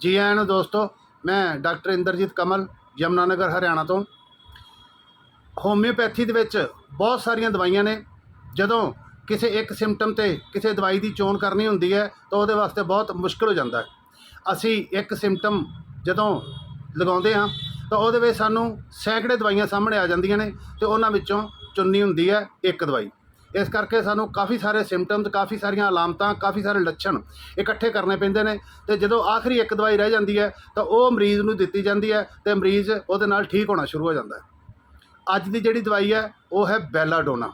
ਜੀ ਆਇਆਂ ਨੂੰ ਦੋਸਤੋ, ਮੈਂ ਡਾਕਟਰ ਇੰਦਰਜੀਤ ਕਮਲ, ਯਮੁਨਾਨਗਰ, ਹਰਿਆਣਾ ਤੋਂ। ਹੋਮਿਓਪੈਥੀ ਦੇ ਵਿੱਚ ਬਹੁਤ ਸਾਰੀਆਂ ਦਵਾਈਆਂ ਨੇ। ਜਦੋਂ ਕਿਸੇ ਇੱਕ ਸਿੰਪਟਮ ਤੇ ਕਿਸੇ ਦਵਾਈ ਦੀ ਚੋਣ ਕਰਨੀ ਹੁੰਦੀ ਹੈ, ਤਾਂ ਉਹਦੇ ਵਾਸਤੇ ਬਹੁਤ ਮੁਸ਼ਕਲ ਹੋ ਜਾਂਦਾ ਹੈ। ਅਸੀਂ ਇੱਕ ਸਿੰਪਟਮ ਜਦੋਂ ਲਗਾਉਂਦੇ ਹਾਂ, ਤਾਂ ਉਹਦੇ ਵਿੱਚ ਸਾਨੂੰ ਸੈਂਕੜੇ ਦਵਾਈਆਂ ਸਾਹਮਣੇ ਆ ਜਾਂਦੀਆਂ ਨੇ ਤੇ ਉਹਨਾਂ ਵਿੱਚੋਂ ਚੁਣਨੀ ਹੁੰਦੀ ਹੈ ਇੱਕ ਦਵਾਈ। ਇਸ ਕਰਕੇ ਸਾਨੂੰ ਕਾਫੀ ਸਾਰੇ ਸਿੰਪਟਮਸ ਕਾਫੀ ਸਾਰੀਆਂ ਅਲਾਮਤਾਂ, ਕਾਫੀ ਸਾਰੇ ਲੱਛਣ ਇਕੱਠੇ ਕਰਨੇ ਪੈਂਦੇ ਨੇ ਤੇ ਜਦੋਂ ਆਖਰੀ ਇੱਕ ਦਵਾਈ ਰਹਿ ਜਾਂਦੀ ਹੈ ਤਾਂ ਉਹ ਮਰੀਜ਼ ਨੂੰ ਦਿੱਤੀ ਜਾਂਦੀ ਹੈ ਤੇ ਮਰੀਜ਼ ਉਹਦੇ ਨਾਲ ਠੀਕ ਹੋਣਾ ਸ਼ੁਰੂ ਹੋ ਜਾਂਦਾ ਹੈ। ਅੱਜ ਦੀ ਜਿਹੜੀ ਦਵਾਈ ਹੈ, ਉਹ ਹੈ ਬੈਲਾਡੋਨਾ।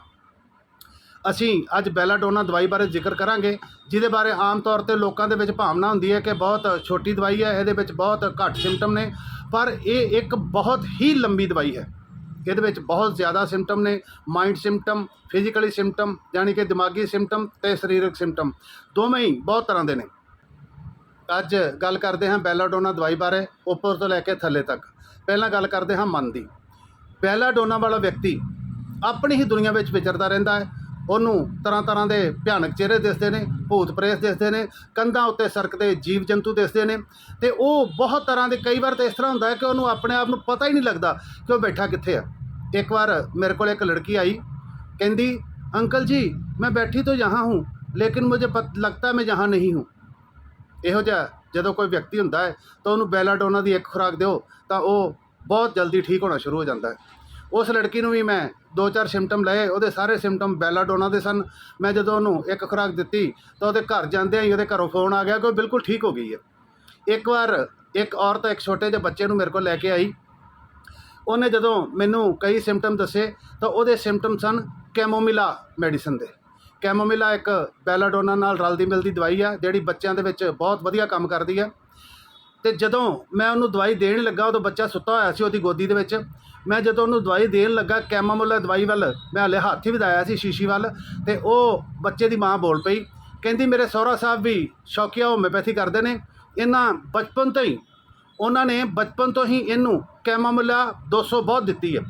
ਅਸੀਂ ਅੱਜ ਬੈਲਾਡੋਨਾ ਦਵਾਈ ਬਾਰੇ ਜ਼ਿਕਰ ਕਰਾਂਗੇ, ਜਿਹਦੇ ਬਾਰੇ ਆਮ ਤੌਰ ਤੇ ਲੋਕਾਂ ਦੇ ਵਿੱਚ ਭਾਵਨਾ ਹੁੰਦੀ ਹੈ ਕਿ ਬਹੁਤ ਛੋਟੀ ਦਵਾਈ ਹੈ, ਇਹਦੇ ਵਿੱਚ ਬਹੁਤ ਘੱਟ ਸਿੰਪਟਮ ਨੇ, ਪਰ ਇਹ ਇੱਕ ਬਹੁਤ ਹੀ ਲੰਬੀ ਦਵਾਈ ਹੈ। ਇਹਦੇ ਵਿੱਚ ਬਹੁਤ ਜ਼ਿਆਦਾ ਸਿੰਪਟਮ ਨੇ ਮਾਈਂਡ ਸਿੰਪਟਮ ਫਿਜ਼ੀਕਲੀ ਸਿੰਪਟਮ ਯਾਨੀ ਕਿ ਦਿਮਾਗੀ ਸਿੰਪਟਮ ਤੇ ਸਰੀਰਕ ਸਿੰਪਟਮ ਦੋਵੇਂ ਹੀ ਬਹੁਤ ਤਰ੍ਹਾਂ ਦੇ ਨੇ। ਅੱਜ ਗੱਲ ਕਰਦੇ ਹਾਂ ਬੈਲਾਡੋਨਾ ਦਵਾਈ ਬਾਰੇ, ਉੱਪਰ ਤੋਂ ਲੈ ਕੇ ਥੱਲੇ ਤੱਕ। ਪਹਿਲਾਂ ਗੱਲ ਕਰਦੇ ਹਾਂ ਮਨ ਦੀ। ਬੈਲਾਡੋਨਾ ਵਾਲਾ ਵਿਅਕਤੀ ਆਪਣੀ ਹੀ ਦੁਨੀਆ ਵਿੱਚ ਵਿਚਰਦਾ ਰਹਿੰਦਾ ਹੈ। ਉਹਨੂੰ ਤਰ੍ਹਾਂ ਤਰ੍ਹਾਂ ਦੇ ਭਿਆਨਕ ਚਿਹਰੇ ਦਿਸਦੇ ਨੇ, ਭੂਤ ਪ੍ਰੇਤ ਦਿਸਦੇ ਨੇ, ਕੰਧਾਂ ਉੱਤੇ ਸਰਕਦੇ ਜੀਵ ਜੰਤੂ ਦਿਸਦੇ ਨੇ ਤੇ ਉਹ ਬਹੁਤ ਤਰ੍ਹਾਂ ਦੇ ਕਈ ਵਾਰ ਤਾਂ ਇਸ ਤਰ੍ਹਾਂ ਹੁੰਦਾ ਹੈ ਕਿ ਉਹਨੂੰ ਆਪਣੇ ਆਪ ਨੂੰ ਪਤਾ ਹੀ ਨਹੀਂ ਲੱਗਦਾ ਕਿ ਉਹ ਬੈਠਾ ਕਿੱਥੇ ਆ। ਇੱਕ ਵਾਰ ਮੇਰੇ ਕੋਲ ਇੱਕ ਲੜਕੀ ਆਈ, ਕਹਿੰਦੀ, ਅੰਕਲ ਜੀ, ਮੈਂ ਬੈਠੀ ਤੋਂ ਯਹਾਂ ਹੂੰ, ਲੇਕਿਨ ਮੁਝੇ ਲੱਗਦਾ ਮੈਂ ਯਹਾਂ ਨਹੀਂ ਹੂੰ। ਇਹੋ ਜਿਹਾ ਜਦੋਂ ਕੋਈ ਵਿਅਕਤੀ ਹੁੰਦਾ ਹੈ ਤਾਂ ਉਹਨੂੰ ਬੈਲਾਡੋਨਾ ਦੀ ਇੱਕ ਖੁਰਾਕ ਦਿਓ ਤਾਂ ਉਹ ਬਹੁਤ ਜਲਦੀ ਠੀਕ ਹੋਣਾ ਸ਼ੁਰੂ ਹੋ ਜਾਂਦਾ ਹੈ। ਉਸ ਲੜਕੀ ਨੂੰ ਵੀ ਮੈਂ ਦੋ ਚਾਰ ਸਿੰਪਟਮ ਲਏ, ਉਹਦੇ ਸਾਰੇ ਸਿੰਪਟਮ ਬੈਲਾਡੋਨਾ ਦੇ ਸਨ। ਮੈਂ ਜਦੋਂ ਉਹਨੂੰ ਇੱਕ ਖੁਰਾਕ ਦਿੱਤੀ, ਤਾਂ ਉਹਦੇ ਘਰ ਜਾਂਦਿਆਂ ਹੀ ਉਹਦੇ ਘਰੋਂ ਫੋਨ ਆ ਗਿਆ ਕਿ ਉਹ ਬਿਲਕੁਲ ਠੀਕ ਹੋ ਗਈ ਹੈ। ਇੱਕ ਵਾਰ ਇੱਕ ਔਰਤ, ਇੱਕ ਛੋਟੇ ਜਿਹੇ ਬੱਚੇ ਨੂੰ ਮੇਰੇ ਕੋਲ ਲੈ ਕੇ ਆਈ। ਉਹਨੇ ਜਦੋਂ ਮੈਨੂੰ ਕਈ ਸਿੰਪਟਮ ਦੱਸੇ, ਤਾਂ ਉਹਦੇ ਸਿੰਪਟਮ ਸਨ ਕੈਮੋਮਿਲਾ ਮੈਡੀਸਨ ਦੇ। ਕੈਮੋਮਿਲਾ ਇੱਕ ਬੈਲਾਡੋਨਾ ਨਾਲ ਰਲਦੀ ਮਿਲਦੀ ਦਵਾਈ ਆ, ਜਿਹੜੀ ਬੱਚਿਆਂ ਦੇ ਵਿੱਚ ਬਹੁਤ ਵਧੀਆ ਕੰਮ ਕਰਦੀ ਆ। ਤੇ ਜਦੋਂ ਮੈਂ ਉਹਨੂੰ ਦਵਾਈ ਦੇਣ ਲੱਗਾ, ਉਦੋਂ ਬੱਚਾ ਸੁੱਤਾ ਹੋਇਆ ਸੀ ਉਹਦੀ ਗੋਦੀ ਦੇ ਵਿੱਚ। ਮੈਂ ਜਦੋਂ ਉਹਨੂੰ ਦਵਾਈ ਦੇਣ ਲੱਗਾ, ਕੈਮੋਮਿਲਾ ਦਵਾਈ ਵੱਲ, ਮੈਂ ਹਲੇ ਹੱਥ ਹੀ ਵਧਾਇਆ ਸੀ ਸ਼ੀਸ਼ੀ ਵੱਲ ਤੇ ਉਹ ਬੱਚੇ ਦੀ ਮਾਂ ਬੋਲ ਪਈ, ਕਹਿੰਦੀ, ਮੇਰੇ ਸਹੁਰਾ ਸਾਹਿਬ ਵੀ ਸ਼ੌਕੀਆ ਹੋਮਿਓਪੈਥੀ ਕਰਦੇ ਨੇ। ਇਹਨਾਂ ਬਚਪਨ ਤੋਂ ਹੀ, ਉਹਨਾਂ ਨੇ ਬਚਪਨ ਤੋਂ ਹੀ ਇਹਨੂੰ ਕੈਮਾਮਿਲਾ 200 ਬਹੁਤ ਦਿੱਤੀ ਹੈ।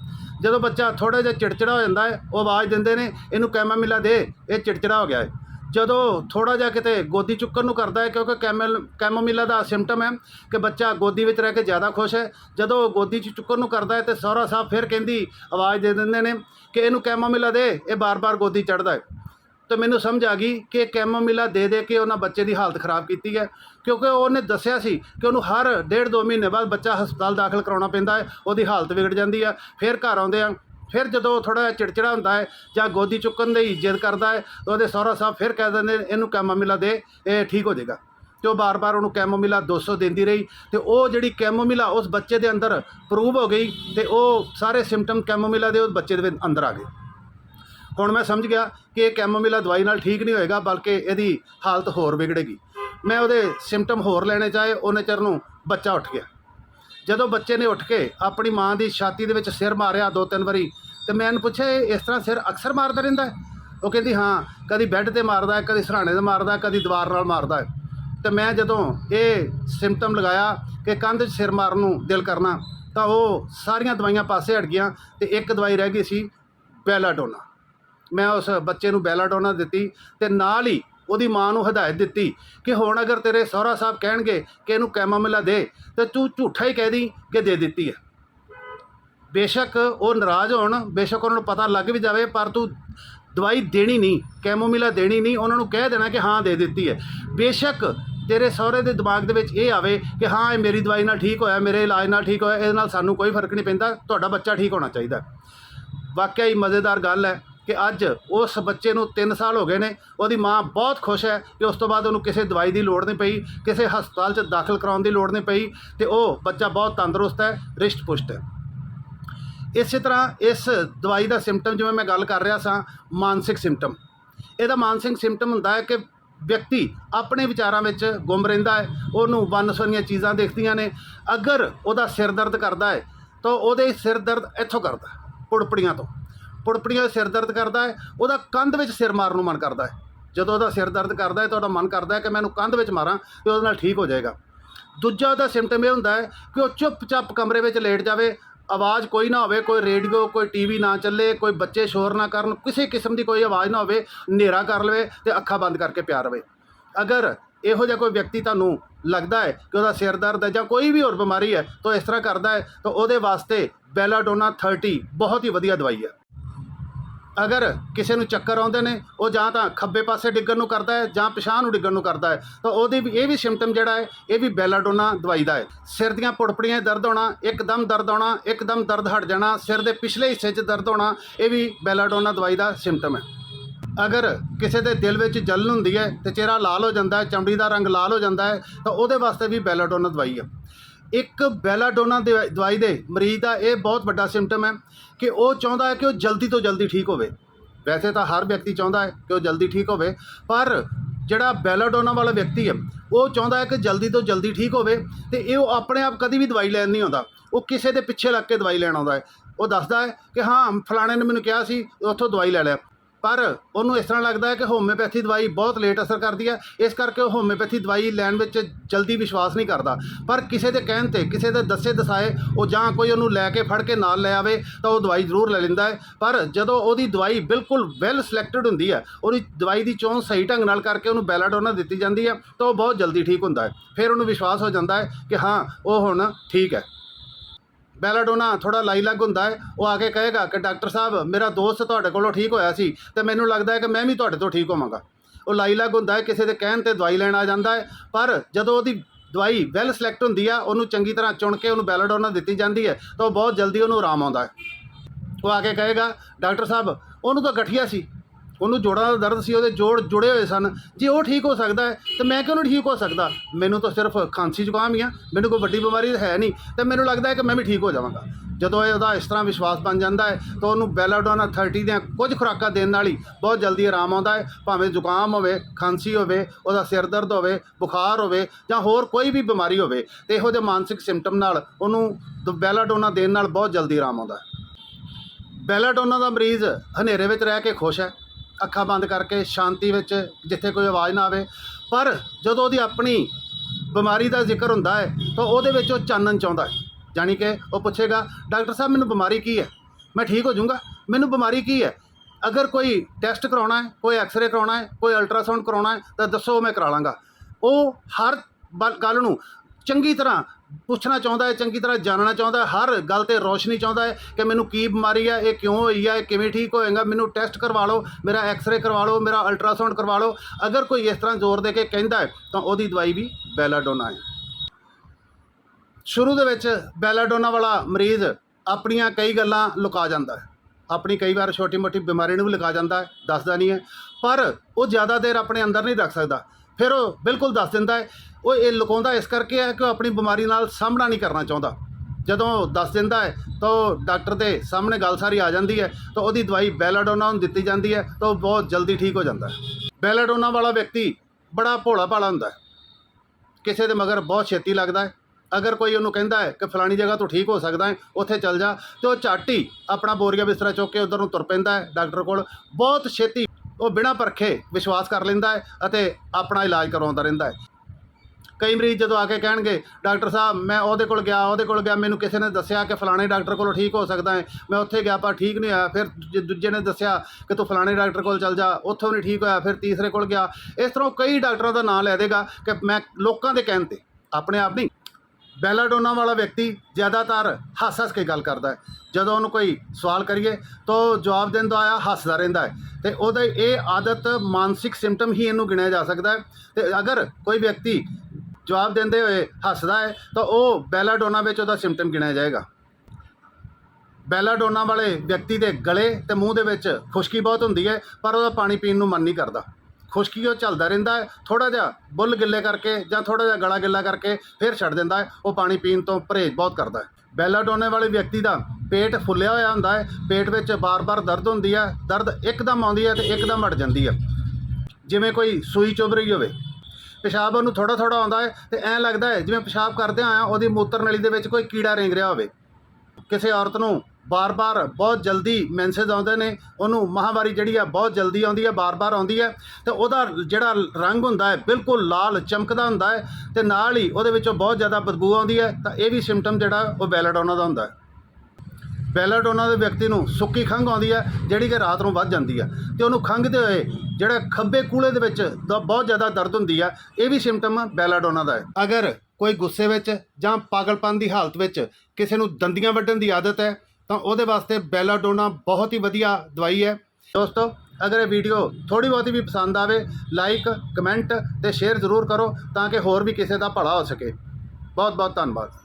ਜਦੋਂ ਬੱਚਾ ਥੋੜਾ ਜਿਹਾ ਚਿੜਚਿੜਾ ਹੋ ਜਾਂਦਾ ਹੈ, ਉਹ ਆਵਾਜ਼ ਦਿੰਦੇ ਨੇ, ਇਹਨੂੰ ਕੈਮਾਮਿਲਾ ਦੇ, ਇਹ ਚਿੜਚਿੜਾ ਹੋ ਗਿਆ ਹੈ। ਜਦੋਂ ਥੋੜਾ ਜਿਹਾ ਕਿਤੇ ਗੋਦੀ ਚੁੱਕਣ ਨੂੰ ਕਰਦਾ ਹੈ, ਕਿਉਂਕਿ ਕੈਮਲ ਕੈਮੋਮਿਲਾ ਦਾ ਸਿੰਪਟਮ ਹੈ ਕਿ ਬੱਚਾ ਗੋਦੀ ਵਿੱਚ ਰਹਿ ਕੇ ਜ਼ਿਆਦਾ ਖੁਸ਼ ਹੈ। ਜਦੋਂ ਉਹ ਗੋਦੀ 'ਚ ਚੁੱਕਣ ਨੂੰ ਕਰਦਾ ਹੈ ਤੇ ਸਹੁਰਾ ਸਾਹਿਬ ਫਿਰ ਕਹਿੰਦੀ ਆਵਾਜ਼ ਦੇ ਦਿੰਦੇ ਨੇ ਕਿ ਇਹਨੂੰ ਕੈਮੋਮਿਲਾ ਦੇ, ਇਹ ਬਾਰ-ਬਾਰ ਗੋਦੀ ਚੜਦਾ ਹੈ। ਤੇ ਮੈਨੂੰ ਸਮਝ ਆ ਗਈ ਕਿ ਕੈਮੋਮਿਲਾ ਦੇ ਦੇ ਕੇ ਉਹਨਾਂ ਬੱਚੇ ਦੀ ਹਾਲਤ ਖਰਾਬ ਕੀਤੀ ਹੈ, ਕਿਉਂਕਿ ਉਹਨੇ ਦੱਸਿਆ ਸੀ ਕਿ ਉਹਨੂੰ ਹਰ ਡੇਢ ਦੋ ਮਹੀਨੇ ਬਾਅਦ ਬੱਚਾ ਹਸਪਤਾਲ ਦਾਖਲ ਕਰਾਉਣਾ ਪੈਂਦਾ ਹੈ, ਉਹਦੀ ਹਾਲਤ ਵਿਗੜ ਜਾਂਦੀ ਹੈ। ਫਿਰ ਘਰ ਆਉਂਦੇ ਆ ਫਿਰ ਜਦੋਂ ਥੋੜਾ ਜਿਹਾ ਚਿੜਚਿੜਾ ਹੁੰਦਾ ਹੈ ਜਾਂ ਗੋਦੀ ਚੁੱਕਣ ਦੀ ਜਿੱਦ ਕਰਦਾ ਹੈ ਉਹਦੇ ਸਹੁਰਾ ਸਾਹਿਬ ਫਿਰ ਕਹਿ ਦਿੰਦੇ ਨੇ, ਇਹਨੂੰ ਕੈਮੋਮਿਲਾ ਦੇ ਇਹ ਠੀਕ ਹੋ ਜਾਏਗਾ। ਤੇ ਉਹ ਬਾਰ-ਬਾਰ ਉਹਨੂੰ ਕੈਮੋਮਿਲਾ 200 ਦਿੰਦੀ ਰਹੀ ਤੇ ਉਹ ਜਿਹੜੀ ਕੈਮੋਮਿਲਾ ਉਸ ਬੱਚੇ ਦੇ ਅੰਦਰ ਪ੍ਰੂਵ ਹੋ ਗਈ ਤੇ ਉਹ ਸਾਰੇ ਸਿੰਪਟਮ ਕੈਮੋਮਿਲਾ ਦੇ ਉਸ ਬੱਚੇ ਦੇ ਅੰਦਰ ਆ ਗਏ। ਹੁਣ ਮੈਂ ਸਮਝ ਗਿਆ ਕਿ ਇਹ ਕੈਮੋਮਿਲਾ ਦਵਾਈ ਨਾਲ ਠੀਕ ਨਹੀਂ ਹੋਏਗਾ ਬਲਕਿ ਇਹਦੀ ਹਾਲਤ ਹੋਰ ਵਿਗੜੇਗੀ। ਮੈਂ ਉਹਦੇ ਸਿੰਪਟਮ ਹੋਰ ਲੈਣੇ ਚਾਹੇ ਉਹਨੇ ਚਿਰ ਨੂੰ ਬੱਚਾ ਉੱਠ ਗਿਆ। ਜਦੋਂ ਬੱਚੇ ਨੇ ਉੱਠ ਕੇ ਆਪਣੀ ਮਾਂ ਦੀ ਛਾਤੀ ਦੇ ਵਿੱਚ ਸਿਰ ਮਾਰਿਆ ਦੋ ਤਿੰਨ ਵਾਰੀ, ਤੇ ਮੈਂ ਇਹਨੂੰ ਪੁੱਛਿਆ, ਇਹ ਇਸ ਤਰ੍ਹਾਂ ਸਿਰ ਅਕਸਰ ਮਾਰਦਾ ਰਹਿੰਦਾ ਉਹ ਕਹਿੰਦੀ, ਹਾਂ, ਕਦੀ ਬੈੱਡ ਤੇ ਮਾਰਦਾ ਕਦੀ ਸਰਾਣੇ ਤੇ ਮਾਰਦਾ ਕਦੀ ਦੀਵਾਰ ਨਾਲ ਮਾਰਦਾ ਹੈ। ਤੇ ਮੈਂ ਜਦੋਂ ਇਹ ਸਿੰਪਟਮ ਲਗਾਇਆ ਕਿ ਕੰਧ 'ਚ ਸਿਰ ਮਾਰਨ ਨੂੰ ਦਿਲ ਕਰਨਾ, ਤਾਂ ਉਹ ਸਾਰੀਆਂ ਦਵਾਈਆਂ ਪਾਸੇ ਹਟ ਗਈਆਂ ਤੇ ਇੱਕ ਦਵਾਈ ਰਹਿ ਗਈ ਸੀ ਬੈਲਾਡੋਨਾ। ਮੈਂ ਉਸ ਬੱਚੇ ਨੂੰ ਬੈਲਾਡੋਨਾ ਦਿੱਤੀ ਤੇ ਨਾਲ ਹੀ ਉਹਦੀ ਮਾਂ ਨੂੰ ਹਦਾਇਤ ਦਿੱਤੀ ਕਿ ਹੁਣ ਅਗਰ ਤੇਰੇ ਸਹੁਰਾ ਸਾਹਿਬ ਕਹਿਣਗੇ ਕਿ ਇਹਨੂੰ ਕੈਮੋਮਿਲਾ ਦੇ, ਤੇ ਤੂੰ ਝੂਠਾ ਹੀ ਕਹਿ ਦੀ ਕਿ ਦੇ ਦਿੱਤੀ ਹੈ। ਬੇਸ਼ੱਕ ਉਹ ਨਾਰਾਜ਼ ਹੋਣ, ਬੇਸ਼ੱਕ ਉਹਨਾਂ ਨੂੰ ਪਤਾ ਲੱਗ ਵੀ ਜਾਵੇ, ਪਰ ਤੂੰ ਦਵਾਈ ਦੇਣੀ ਨਹੀਂ ਕੈਮੋਮਿਲਾ ਦੇਣੀ ਨਹੀਂ, ਉਹਨਾਂ ਨੂੰ ਕਹਿ ਦੇਣਾ ਕਿ ਹਾਂ, ਦੇ ਦਿੱਤੀ ਹੈ। ਬੇਸ਼ੱਕ ਤੇਰੇ ਸਹੁਰੇ ਦੇ ਦਿਮਾਗ ਦੇ ਵਿੱਚ ਇਹ ਆਵੇ ਕਿ ਹਾਂ, ਇਹ ਮੇਰੀ ਦਵਾਈ ਨਾਲ ਠੀਕ ਹੋਇਆ, ਮੇਰੇ ਇਲਾਜ ਨਾਲ ਠੀਕ ਹੋਇਆ, ਇਹਦੇ ਨਾਲ ਸਾਨੂੰ ਕੋਈ ਫ਼ਰਕ ਨਹੀਂ ਪੈਂਦਾ, ਤੁਹਾਡਾ ਬੱਚਾ ਠੀਕ ਹੋਣਾ ਚਾਹੀਦਾ। ਵਾਕਿਆ ਹੀ ਮਜ਼ੇਦਾਰ ਗੱਲ ਹੈ। ਕਿ ਅੱਜ ਉਸ ਬੱਚੇ ਨੂੰ 3 ਸਾਲ ਹੋ ਗਏ ਨੇ, ਉਹਦੀ ਮਾਂ ਬਹੁਤ ਖੁਸ਼ ਹੈ ਕਿ ਉਸ ਤੋਂ ਬਾਅਦ ਉਹਨੂੰ ਕਿਸੇ ਦਵਾਈ ਦੀ ਲੋੜ ਨਹੀਂ ਪਈ, ਕਿਸੇ ਹਸਪਤਾਲ 'ਚ ਦਾਖਲ ਕਰਾਉਣ ਦੀ ਲੋੜ ਨਹੀਂ ਪਈ ਤੇ ਉਹ ਬੱਚਾ ਬਹੁਤ ਤੰਦਰੁਸਤ ਹੈ ਰਿਸ਼ਟ ਪੁਸ਼ਟ ਹੈ। ਇਸੇ ਤਰ੍ਹਾਂ ਇਸ ਦਵਾਈ ਦਾ ਸਿੰਪਟਮ ਜਿਵੇਂ ਮੈਂ ਗੱਲ ਕਰ ਰਿਹਾ ਸਾਂ, ਮਾਨਸਿਕ ਸਿੰਪਟਮ ਇਹਦਾ ਮਾਨਸਿਕ ਸਿੰਪਟਮ ਹੁੰਦਾ ਹੈ ਕਿ ਵਿਅਕਤੀ ਆਪਣੇ ਵਿਚਾਰਾਂ ਵਿੱਚ ਗੁੰਮ ਰਹਿੰਦਾ ਹੈ, ਉਹਨੂੰ ਵੰਨ-ਸੁਵੰਨੀਆਂ ਚੀਜ਼ਾਂ ਦੇਖਦੀਆਂ ਨੇ। ਅਗਰ ਉਹਦਾ ਸਿਰ ਦਰਦ ਕਰਦਾ ਹੈ, ਤਾਂ ਉਹਦੇ ਸਿਰ ਦਰਦ ਇੱਥੋਂ ਕਰਦਾ ਪੁੜਪੜੀਆਂ ਤੋਂ। ਪੁੜਪੜੀਆਂ ਸਿਰ ਦਰਦ ਕਰਦਾ ਹੈ, ਉਹਦਾ ਕੰਧ ਵਿੱਚ ਸਿਰ ਮਾਰਨ ਨੂੰ ਮਨ ਕਰਦਾ ਹੈ। ਜਦੋਂ ਉਹਦਾ ਸਿਰ ਦਰਦ ਕਰਦਾ ਹੈ ਤਾਂ ਉਹਦਾ ਮਨ ਕਰਦਾ ਹੈ ਕਿ ਮੈਂ ਇਹਨੂੰ ਕੰਧ ਵਿੱਚ ਮਾਰਾਂ ਤੇ ਉਹਦੇ ਨਾਲ ਠੀਕ ਹੋ ਜਾਏਗਾ। ਦੂਜਾ ਉਹਦਾ ਸਿੰਪਟਮ ਇਹ ਹੁੰਦਾ ਹੈ ਕਿ ਉਹ ਚੁੱਪ-ਚਾਪ ਕਮਰੇ ਵਿੱਚ ਲੇਟ ਜਾਵੇ, ਆਵਾਜ਼ ਕੋਈ ਨਾ ਹੋਵੇ, ਕੋਈ ਰੇਡੀਓ, ਕੋਈ ਟੀਵੀ ਨਾ ਚੱਲੇ, ਕੋਈ ਬੱਚੇ ਸ਼ੋਰ ਨਾ ਕਰਨ, ਕਿਸੇ ਕਿਸਮ ਦੀ ਕੋਈ ਆਵਾਜ਼ ਨਾ ਹੋਵੇ, ਹਨੇਰਾ ਕਰ ਲਵੇ ਤੇ ਅੱਖਾਂ ਬੰਦ ਕਰਕੇ ਪਿਆ ਰਵੇ ਅਗਰ ਇਹੋ ਜਿਹਾ ਕੋਈ ਵਿਅਕਤੀ ਤੁਹਾਨੂੰ ਲੱਗਦਾ ਹੈ ਕਿ ਉਹਦਾ ਸਿਰ ਦਰਦ ਹੈ ਜਾਂ ਕੋਈ ਵੀ ਹੋਰ ਬਿਮਾਰੀ ਹੈ ਤਾਂ ਇਸ ਤਰ੍ਹਾਂ ਕਰਦਾ ਹੈ ਤਾਂ ਉਹਦੇ ਵਾਸਤੇ ਬੈਲਾਡੋਨਾ 30 ਬਹੁਤ ਹੀ ਵਧੀਆ ਦਵਾਈ ਹੈ। ਅਗਰ ਕਿਸੇ ਨੂੰ ਚੱਕਰ ਆਉਂਦੇ ਨੇ, ਉਹ ਜਾਂ ਤਾਂ ਖੱਬੇ ਪਾਸੇ ਡਿੱਗਣ ਨੂੰ ਕਰਦਾ ਹੈ ਜਾਂ ਪਿਛਾਂਹ ਨੂੰ ਡਿੱਗਣ ਨੂੰ ਕਰਦਾ ਹੈ, ਤਾਂ ਉਹਦੀ ਵੀ ਇਹ ਵੀ ਸਿੰਪਟਮ ਜਿਹੜਾ ਹੈ, ਇਹ ਵੀ ਬੈਲਾਡੋਨਾ ਦਵਾਈ ਦਾ ਹੈ। ਸਿਰ ਦੀਆਂ ਪੁੜਪੜੀਆਂ 'ਚ ਦਰਦ ਹੋਣਾ, ਇੱਕਦਮ ਦਰਦ ਆਉਣਾ, ਇੱਕਦਮ ਦਰਦ ਹਟ ਜਾਣਾ, ਸਿਰ ਦੇ ਪਿਛਲੇ ਹਿੱਸੇ 'ਚ ਦਰਦ ਹੋਣਾ, ਇਹ ਵੀ ਬੈਲਾਡੋਨਾ ਦਵਾਈ ਦਾ ਸਿੰਪਟਮ ਹੈ। ਅਗਰ ਕਿਸੇ ਦੇ ਦਿਲ ਵਿੱਚ ਜਲਨ ਹੁੰਦੀ ਹੈ ਤੇ ਚਿਹਰਾ ਲਾਲ ਹੋ ਜਾਂਦਾ ਹੈ, ਚਮੜੀ ਦਾ ਰੰਗ ਲਾਲ ਹੋ ਜਾਂਦਾ ਹੈ, ਤਾਂ ਉਹਦੇ ਵਾਸਤੇ ਵੀ ਬੈਲਾਡੋਨਾ ਦਵਾਈ ਹੈ। ਇੱਕ ਬੈਲਾਡੋਨਾ ਦੇ- ਦਵਾਈ ਦੇ ਮਰੀਜ਼ ਦਾ ਇਹ ਬਹੁਤ ਵੱਡਾ ਸਿੰਪਟਮ ਹੈ ਕਿ ਉਹ ਚਾਹੁੰਦਾ ਹੈ ਕਿ ਉਹ ਜਲਦੀ ਤੋਂ ਜਲਦੀ ਠੀਕ ਹੋਵੇ। ਵੈਸੇ ਤਾਂ ਹਰ ਵਿਅਕਤੀ ਚਾਹੁੰਦਾ ਹੈ ਕਿ ਉਹ ਜਲਦੀ ਠੀਕ ਹੋਵੇ, ਪਰ ਜਿਹੜਾ ਬੈਲਾਡੋਨਾ ਵਾਲਾ ਵਿਅਕਤੀ ਹੈ, ਉਹ ਚਾਹੁੰਦਾ ਹੈ ਕਿ ਜਲਦੀ ਤੋਂ ਜਲਦੀ ਠੀਕ ਹੋਵੇ ਤੇ ਇਹ ਉਹ ਆਪਣੇ ਆਪ ਕਦੀ ਵੀ ਦਵਾਈ ਲੈਣ ਨਹੀਂ ਆਉਂਦਾ। ਉਹ ਕਿਸੇ ਦੇ ਪਿੱਛੇ ਲੱਗ ਕੇ ਦਵਾਈ ਲੈਣ ਆਉਂਦਾ ਹੈ। ਉਹ ਦੱਸਦਾ ਹੈ ਕਿ ਹਾਂ, ਫਲਾਣੇ ਨੇ ਮੈਨੂੰ ਕਿਹਾ ਸੀ, ਉੱਥੋਂ ਦਵਾਈ ਲੈ ਲਿਆ। ਪਰ ਉਹਨੂੰ ਇਸ ਤਰ੍ਹਾਂ ਲੱਗਦਾ ਹੈ ਕਿ ਹੋਮਿਓਪੈਥੀ ਦਵਾਈ ਬਹੁਤ ਲੇਟ ਅਸਰ ਕਰਦੀ ਹੈ, ਇਸ ਕਰਕੇ ਉਹ ਹੋਮਿਓਪੈਥੀ ਦਵਾਈ ਲੈਣ ਵਿੱਚ ਜਲਦੀ ਵਿਸ਼ਵਾਸ ਨਹੀਂ ਕਰਦਾ। ਪਰ ਕਿਸੇ ਦੇ ਕਹਿਣ ਤੇ, ਕਿਸੇ ਦੇ ਦੱਸੇ ਦਸਾਏ, ਉਹ ਜਾਂ ਕੋਈ ਉਹਨੂੰ ਲੈ ਕੇ ਫੜ ਕੇ ਨਾਲ ਲੈ ਆਵੇ, ਤਾਂ ਉਹ ਦਵਾਈ ਜ਼ਰੂਰ ਲੈ ਲੈਂਦਾ ਹੈ। ਪਰ ਜਦੋਂ ਉਹਦੀ ਦਵਾਈ ਬਿਲਕੁਲ ਵੈਲ ਸਿਲੈਕਟਡ ਹੁੰਦੀ ਹੈ, ਉਹਦੀ ਦਵਾਈ ਦੀ ਚੋਣ ਸਹੀ ਢੰਗ ਨਾਲ ਕਰਕੇ ਉਹਨੂੰ ਬੈਲਾਡੋਨਾ ਦਿੱਤੀ ਜਾਂਦੀ ਹੈ, ਤਾਂ ਉਹ ਬਹੁਤ ਜਲਦੀ ਠੀਕ ਹੁੰਦਾ ਹੈ। ਫਿਰ ਉਹਨੂੰ ਵਿਸ਼ਵਾਸ ਹੋ ਜਾਂਦਾ ਹੈ ਕਿ ਹਾਂ, ਉਹ ਹੁਣ ਠੀਕ ਹੈ। ਬੈਲਾਡੋਨਾ ਥੋੜਾ ਲਾਈਲੱਗ ਹੁੰਦਾ ਹੈ। ਉਹ ਆ ਕੇ ਕਹੇਗਾ ਕਿ ਡਾਕਟਰ ਸਾਹਿਬ, ਮੇਰਾ ਦੋਸਤ ਤੁਹਾਡੇ ਕੋਲੋਂ ਠੀਕ ਹੋਇਆ ਸੀ ਤੇ ਮੈਨੂੰ ਲੱਗਦਾ ਹੈ ਕਿ ਮੈਂ ਵੀ ਤੁਹਾਡੇ ਤੋਂ ਠੀਕ ਹੋਵਾਂਗਾ। ਉਹ ਲਾਈਲੱਗ ਹੁੰਦਾ ਹੈ, ਕਿਸੇ ਦੇ ਕਹਿਣ ਤੇ ਦਵਾਈ ਲੈਣ ਆ ਜਾਂਦਾ ਹੈ। ਪਰ ਜਦੋਂ ਉਹਦੀ ਦਵਾਈ ਵੈਲ ਸਿਲੈਕਟ ਹੁੰਦੀ ਆ, ਉਹਨੂੰ ਚੰਗੀ ਤਰ੍ਹਾਂ ਚੁਣ ਕੇ ਉਹਨੂੰ ਬੈਲਾਡੋਨਾ ਦਿੱਤੀ ਜਾਂਦੀ ਹੈ, ਤਾਂ ਉਹ ਬਹੁਤ ਜਲਦੀ ਉਹਨੂੰ ਆਰਾਮ ਆਉਂਦਾ ਹੈ। ਉਹ ਆ ਕੇ ਕਹੇਗਾ, ਡਾਕਟਰ ਸਾਹਿਬ, ਉਹਨੂੰ ਤਾਂ ਗਠੀਆ ਸੀ। ਉਹਨੂੰ ਜੋੜਾਂ ਦਾ ਦਰਦ ਸੀ, ਉਹਦੇ ਜੋੜ ਜੁੜੇ ਹੋਏ ਸਨ। ਜੇ ਉਹ ਠੀਕ ਹੋ ਸਕਦਾ ਹੈ, ਤੇ ਮੈਂ ਕਿਉਂ ਨਹੀਂ ਠੀਕ ਹੋ ਸਕਦਾ? ਮੈਨੂੰ ਤਾਂ ਸਿਰਫ ਖਾਂਸੀ ਜ਼ੁਕਾਮ ਹੀ ਆ, ਮੈਨੂੰ ਕੋਈ ਵੱਡੀ ਬਿਮਾਰੀ ਹੈ ਨਹੀਂ। ਤੇ ਮੈਨੂੰ ਲੱਗਦਾ ਹੈ ਕਿ ਮੈਂ ਵੀ ਠੀਕ ਹੋ ਜਾਵਾਂਗਾ। ਜਦੋਂ ਇਹ ਉਹਦਾ ਇਸ ਤਰ੍ਹਾਂ ਵਿਸ਼ਵਾਸ ਬਣ ਜਾਂਦਾ ਹੈ, ਤਾਂ ਉਹਨੂੰ ਬੈਲਾਡੋਨਾ 30 ਦੀਆਂ ਕੁਝ ਖੁਰਾਕਾਂ ਦੇਣ ਨਾਲ ਹੀ ਬਹੁਤ ਜਲਦੀ ਆਰਾਮ ਆਉਂਦਾ ਹੈ। ਭਾਵੇਂ ਜ਼ੁਕਾਮ ਹੋਵੇ, ਖਾਂਸੀ ਹੋਵੇ, ਉਹਦਾ ਸਿਰ ਦਰਦ ਹੋਵੇ, ਬੁਖਾਰ ਹੋਵੇ, ਜਾਂ ਹੋਰ ਕੋਈ ਵੀ ਬਿਮਾਰੀ ਹੋਵੇ, ਤੇ ਇਹੋ ਜਿਹੇ ਮਾਨਸਿਕ ਸਿੰਪਟਮ ਨਾਲ ਉਹਨੂੰ ਦ- ਬੈਲਾਡੋਨਾ ਦੇਣ ਨਾਲ ਬਹੁਤ ਜਲਦੀ ਆਰਾਮ ਆਉਂਦਾ ਹੈ। ਬੈਲਾਡੋਨਾ ਦਾ ਮਰੀਜ਼ ਹਨੇਰੇ ਵਿੱਚ ਰਹਿ ਕੇ ਖੁਸ਼ ਹੈ। ਅੱਖਾਂ ਬੰਦ ਕਰਕੇ ਸ਼ਾਂਤੀ ਵਿੱਚ ਜਿੱਥੇ ਕੋਈ ਆਵਾਜ਼ ਨਾ ਆਵੇ। ਪਰ ਜਦੋਂ ਉਹਦੀ ਆਪਣੀ ਬਿਮਾਰੀ ਦਾ ਜ਼ਿਕਰ ਹੁੰਦਾ ਹੈ, ਤਾਂ ਉਹਦੇ ਵਿੱਚ ਉਹ ਚਾਨਣ ਚਾਹੁੰਦਾ ਹੈ। ਜਾਣੀ ਕਿ ਉਹ ਪੁੱਛੇਗਾ, ਡਾਕਟਰ ਸਾਹਿਬ, ਮੈਨੂੰ ਬਿਮਾਰੀ ਕੀ ਹੈ? ਮੈਂ ਠੀਕ ਹੋ ਜਾਊਂਗਾ। ਮੈਨੂੰ ਬਿਮਾਰੀ ਕੀ ਹੈ? ਅਗਰ ਕੋਈ ਟੈਸਟ ਕਰਾਉਣਾ ਹੈ, ਕੋਈ ਐਕਸ-ਰੇ ਕਰਾਉਣਾ ਹੈ, ਕੋਈ ਅਲਟਰਾਸਾਊਂਡ ਕਰਾਉਣਾ ਹੈ, ਤਾਂ ਦੱਸੋ, ਮੈਂ ਕਰਾ ਲਾਂਗਾ। ਉਹ ਹਰ ਬ- ਗੱਲ ਨੂੰ ਚੰਗੀ ਤਰ੍ਹਾਂ ਪੁੱਛਣਾ ਚਾਹੁੰਦਾ ਹੈ, ਚੰਗੀ ਤਰ੍ਹਾਂ ਜਾਣਨਾ ਚਾਹੁੰਦਾ ਹੈ, ਹਰ ਗੱਲ ਤੇ ਰੋਸ਼ਨੀ ਚਾਹੁੰਦਾ ਹੈ ਕਿ ਮੈਨੂੰ ਕੀ ਬਿਮਾਰੀ ਹੈ, ਇਹ ਕਿਉਂ ਹੋਈ ਹੈ, ਇਹ ਕਿਵੇਂ ਠੀਕ ਹੋਏਗਾ, ਮੈਨੂੰ ਟੈਸਟ ਕਰਵਾ ਲਓ, ਮੇਰਾ ਐਕਸ-ਰੇ ਕਰਵਾ ਲਓ, ਮੇਰਾ ਅਲਟਰਾਸਾਊਂਡ ਕਰਵਾ ਲਓ। ਅਗਰ ਕੋਈ ਇਸ ਤਰ੍ਹਾਂ ਜ਼ੋਰ ਦੇ ਕੇ ਕਹਿੰਦਾ ਹੈ, ਤਾਂ ਉਹਦੀ ਦਵਾਈ ਵੀ ਬੈਲਾਡੋਨਾ ਹੈ। ਸ਼ੁਰੂ ਦੇ ਵਿੱਚ ਬੈਲਾਡੋਨਾ ਵਾਲਾ ਮਰੀਜ਼ ਆਪਣੀਆਂ ਕਈ ਗੱਲਾਂ ਲੁਕਾ ਜਾਂਦਾ ਹੈ। ਆਪਣੀ ਕਈ ਵਾਰ ਛੋਟੀ ਮੋਟੀ ਬਿਮਾਰੀ ਨੂੰ ਵੀ ਲੁਕਾ ਜਾਂਦਾ ਹੈ, ਦੱਸਦਾ ਨਹੀਂ ਹੈ। ਪਰ ਉਹ ਜ਼ਿਆਦਾ ਦੇਰ ਆਪਣੇ ਅੰਦਰ ਨਹੀਂ ਰੱਖ ਸਕਦਾ। ਫਿਰ ਉਹ ਬਿਲਕੁਲ ਦੱਸ ਦਿੰਦਾ ਹੈ ਉਹ ਇਹ ਲੁਕਾਉਂਦਾ ਇਸ ਕਰਕੇ ਹੈ ਕਿ ਉਹ ਆਪਣੀ ਬਿਮਾਰੀ ਨਾਲ ਸਾਹਮਣਾ ਨਹੀਂ ਕਰਨਾ ਚਾਹੁੰਦਾ। ਜਦੋਂ ਦੱਸ ਦਿੰਦਾ ਹੈ, ਤਾਂ ਉਹ ਡਾਕਟਰ ਦੇ ਸਾਹਮਣੇ ਗੱਲ ਸਾਰੀ ਆ ਜਾਂਦੀ ਹੈ, ਤਾਂ ਉਹਦੀ ਦਵਾਈ ਬੈਲਾਡੋਨਾ ਨੂੰ ਦਿੱਤੀ ਜਾਂਦੀ ਹੈ, ਤਾਂ ਉਹ ਬਹੁਤ ਜਲਦੀ ਠੀਕ ਹੋ ਜਾਂਦਾ ਹੈ। ਬੈਲਾਡੋਨਾ ਵਾਲਾ ਵਿਅਕਤੀ ਬੜਾ ਭੋਲਾ ਭਾਲਾ ਹੁੰਦਾ ਹੈ। ਕਿਸੇ ਦੇ ਮਗਰ ਬਹੁਤ ਛੇਤੀ ਲੱਗਦਾ ਹੈ। ਅਗਰ ਕੋਈ ਉਹਨੂੰ ਕਹਿੰਦਾ ਹੈ ਕਿ ਫਲਾਣੀ ਜਗ੍ਹਾ ਤੋਂ ਠੀਕ ਹੋ ਸਕਦਾ ਹੈ, ਉੱਥੇ ਚੱਲ ਜਾ, ਤੇ ਉਹ ਝੱਟ ਹੀ ਆਪਣਾ ਬੋਰੀਆ ਬਿਸਤਰਾ ਚੁੱਕ ਕੇ ਉਧਰ ਨੂੰ ਤੁਰ ਪੈਂਦਾ ਹੈ ਡਾਕਟਰ ਕੋਲ। ਬਹੁਤ ਛੇਤੀ ਉਹ ਬਿਨਾਂ ਪਰਖੇ ਵਿਸ਼ਵਾਸ ਕਰ ਲੈਂਦਾ ਹੈ ਅਤੇ ਆਪਣਾ ਇਲਾਜ ਕਰਵਾਉਂਦਾ ਰਹਿੰਦਾ ਹੈ। ਕਈ ਮਰੀਜ਼ ਜਦੋਂ ਆ ਕੇ ਕਹਿਣਗੇ, ਡਾਕਟਰ ਸਾਹਿਬ, ਮੈਂ ਉਹਦੇ ਕੋਲ ਗਿਆ, ਉਹਦੇ ਕੋਲ ਗਿਆ, ਮੈਨੂੰ ਕਿਸੇ ਨੇ ਦੱਸਿਆ ਕਿ ਫਲਾਣੇ ਡਾਕਟਰ ਕੋਲੋਂ ਠੀਕ ਹੋ ਸਕਦਾ ਹੈ, ਮੈਂ ਉੱਥੇ ਗਿਆ ਪਰ ਠੀਕ ਨਹੀਂ ਹੋਇਆ, ਫਿਰ ਦੂਜੇ- ਨੇ ਦੱਸਿਆ ਕਿ ਤੂੰ ਫਲਾਣੇ ਡਾਕਟਰ ਕੋਲ ਚੱਲ ਜਾ, ਉੱਥੋਂ ਨਹੀਂ ਠੀਕ ਹੋਇਆ, ਫਿਰ ਤੀਸਰੇ ਕੋਲ ਗਿਆ। ਇਸ ਤਰ੍ਹਾਂ ਕਈ ਡਾਕਟਰਾਂ ਦਾ ਨਾਮ ਲੈ ਦੇਗਾ ਕਿ ਮੈਂ ਲੋਕਾਂ ਦੇ ਕਹਿਣ ਤੇ, ਆਪਣੇ ਆਪ ਨਹੀਂ। ਬੈਲਾਡੋਨਾ ਵਾਲਾ ਵਿਅਕਤੀ ਜ਼ਿਆਦਾਤਰ ਹੱਸ ਹੱਸ ਕੇ ਗੱਲ ਕਰਦਾ ਹੈ। ਜਦੋਂ ਉਹਨੂੰ ਕੋਈ ਸਵਾਲ ਕਰੀਏ, ਤਾਂ ਉਹ ਜਵਾਬ ਦਿੰਦਾ ਆਇਆ, ਹੱਸਦਾ ਰਹਿੰਦਾ ਹੈ। ਤੇ ਉਹਦਾ ਇਹ ਆਦਤ ਮਾਨਸਿਕ ਸਿੰਪਟਮ ਹੀ ਇਹਨੂੰ ਗਿਣਿਆ ਜਾ ਸਕਦਾ ਹੈ। ਤੇ ਅਗਰ ਕੋਈ ਵਿਅਕਤੀ ਜਵਾਬ ਦਿੰਦੇ ਹੋਏ ਹੱਸਦਾ ਹੈ, ਤਾਂ ਉਹ ਬੈਲਾਡੋਨਾ ਵਿੱਚ ਉਹਦਾ ਸਿੰਪਟਮ ਗਿਣਿਆ ਜਾਏਗਾ। ਬੈਲਾਡੋਨਾ ਵਾਲੇ ਵਿਅਕਤੀ ਦੇ ਗਲੇ ਤੇ ਮੂੰਹ ਦੇ ਵਿੱਚ ਖੁਸ਼ਕੀ ਬਹੁਤ ਹੁੰਦੀ ਹੈ, ਪਰ ਉਹਦਾ ਪਾਣੀ ਪੀਣ ਨੂੰ ਮਨ ਨਹੀਂ ਕਰਦਾ। ਖੁਸ਼ਕੀ ਉਹ ਚੱਲਦਾ ਰਹਿੰਦਾ ਹੈ ਥੋੜਾ ਜਿਹਾ ਬੁੱਲ ਗਿੱਲੇ ਕਰਕੇ ਜਾਂ ਥੋੜਾ ਜਿਹਾ ਗਲਾ ਗਿੱਲਾ ਕਰਕੇ ਫਿਰ ਛੱਡ ਦਿੰਦਾ ਹੈ, ਉਹ ਪਾਣੀ ਪੀਣ ਤੋਂ ਪਰਹੇਜ਼ ਬਹੁਤ ਕਰਦਾ ਹੈ। ਬੈਲਾਡੋਨੇ ਵਾਲੇ ਵਿਅਕਤੀ ਦਾ ਪੇਟ ਫੁੱਲਿਆ ਹੋਇਆ ਹੁੰਦਾ ਹੈ, ਪੇਟ ਵਿੱਚ ਬਾਰ-ਬਾਰ ਦਰਦ ਹੁੰਦੀ ਹੈ, ਦਰਦ ਇੱਕਦਮ ਆਉਂਦੀ ਹੈ ਤੇ ਇੱਕਦਮ ਹਟ ਜਾਂਦੀ ਹੈ। ਜਿਵੇਂ ਕੋਈ ਸੂਈ ਚੁੱਭ ਰਹੀ ਹੋਵੇ ਪਿਸ਼ਾਬ ਉਹਨੂੰ ਥੋੜਾ ਥੋੜਾ ਆਉਂਦਾ ਹੈ ਤੇ ਐਂ ਲੱਗਦਾ ਹੈ, ਜਿਵੇਂ ਪਿਸ਼ਾਬ ਕਰਦੇ ਆ ਉਹਦੀ ਮੂਤਰ ਨਲੀ ਦੇ ਵਿੱਚ ਕੋਈ ਕੀੜਾ ਰੇਂਗ ਰਿਹਾ ਹੋਵੇ। ਕਿਸੇ ਔਰਤ ਨੂੰ ਬਾਰ-ਬਾਰ ਬਹੁਤ ਜਲਦੀ ਮੈਂਸੇਜ ਆਉਂਦੇ ਨੇ, ਉਹਨੂੰ ਮਹਾਵਾਰੀ ਜਿਹੜੀ ਆ ਬਹੁਤ ਜਲਦੀ ਆਉਂਦੀ ਹੈ, ਬਾਰ-ਬਾਰ ਆਉਂਦੀ ਹੈ ਤੇ ਉਹਦਾ ਜਿਹੜਾ ਰੰਗ ਹੁੰਦਾ ਹੈ, ਬਿਲਕੁਲ ਲਾਲ, ਚਮਕਦਾ ਹੁੰਦਾ ਹੈ ਤੇ ਨਾਲ ਹੀ ਉਹਦੇ ਵਿੱਚੋਂ ਬਹੁਤ ਜ਼ਿਆਦਾ ਬਦਬੂ ਆਉਂਦੀ ਹੈ ਤਾਂ ਇਹ ਵੀ ਸਿੰਪਟਮ ਜਿਹੜਾ ਉਹ ਬੈਲਡੋਨਾ ਦਾ ਹੁੰਦਾ ਹੈ। ਬੈਲਾਡੋਨਾ ਦੇ ਵਿਅਕਤੀ ਨੂੰ ਸੁੱਕੀ ਖੰਘ ਆਉਂਦੀ ਹੈ, ਜਿਹੜੀ ਕਿ ਰਾਤ ਨੂੰ ਵੱਧ ਜਾਂਦੀ ਹੈ। ਤੇ ਉਹਨੂੰ ਖੰਘਦੇ ਹੋਏ ਜਿਹੜਾ ਖੱਬੇ ਕੂਲੇ ਦੇ ਵਿੱਚ ਦ- ਬਹੁਤ ਜ਼ਿਆਦਾ ਦਰਦ ਹੁੰਦੀ ਆ ਇਹ ਵੀ ਸਿੰਪਟਮ ਬੈਲਾਡੋਨਾ ਦਾ ਹੈ। ਅਗਰ ਕੋਈ ਗੁੱਸੇ ਵਿੱਚ ਜਾਂ ਪਾਗਲਪਨ ਦੀ ਹਾਲਤ ਵਿੱਚ ਕਿਸੇ ਨੂੰ ਦੰਦੀਆਂ ਵੱਢਣ ਦੀ ਆਦਤ ਹੈ, ਤਾਂ ਉਹਦੇ ਵਾਸਤੇ ਬੈਲਾਡੋਨਾ ਬਹੁਤ ਹੀ ਵਧੀਆ ਦਵਾਈ ਹੈ। ਦੋਸਤੋ, ਅਗਰ ਇਹ ਵੀਡੀਓ ਥੋੜੀ ਬਹੁਤੀ ਵੀ ਪਸੰਦ ਆਵੇ ਲਾਈਕ ਕਮੈਂਟ ਤੇ ਸ਼ੇਅਰ ਜ਼ਰੂਰ ਕਰੋ, ਤਾਂ ਕਿ ਹੋਰ ਵੀ ਕਿਸੇ ਦਾ ਭਲਾ ਹੋ ਸਕੇ। ਬਹੁਤ ਬਹੁਤ ਧੰਨਵਾਦ।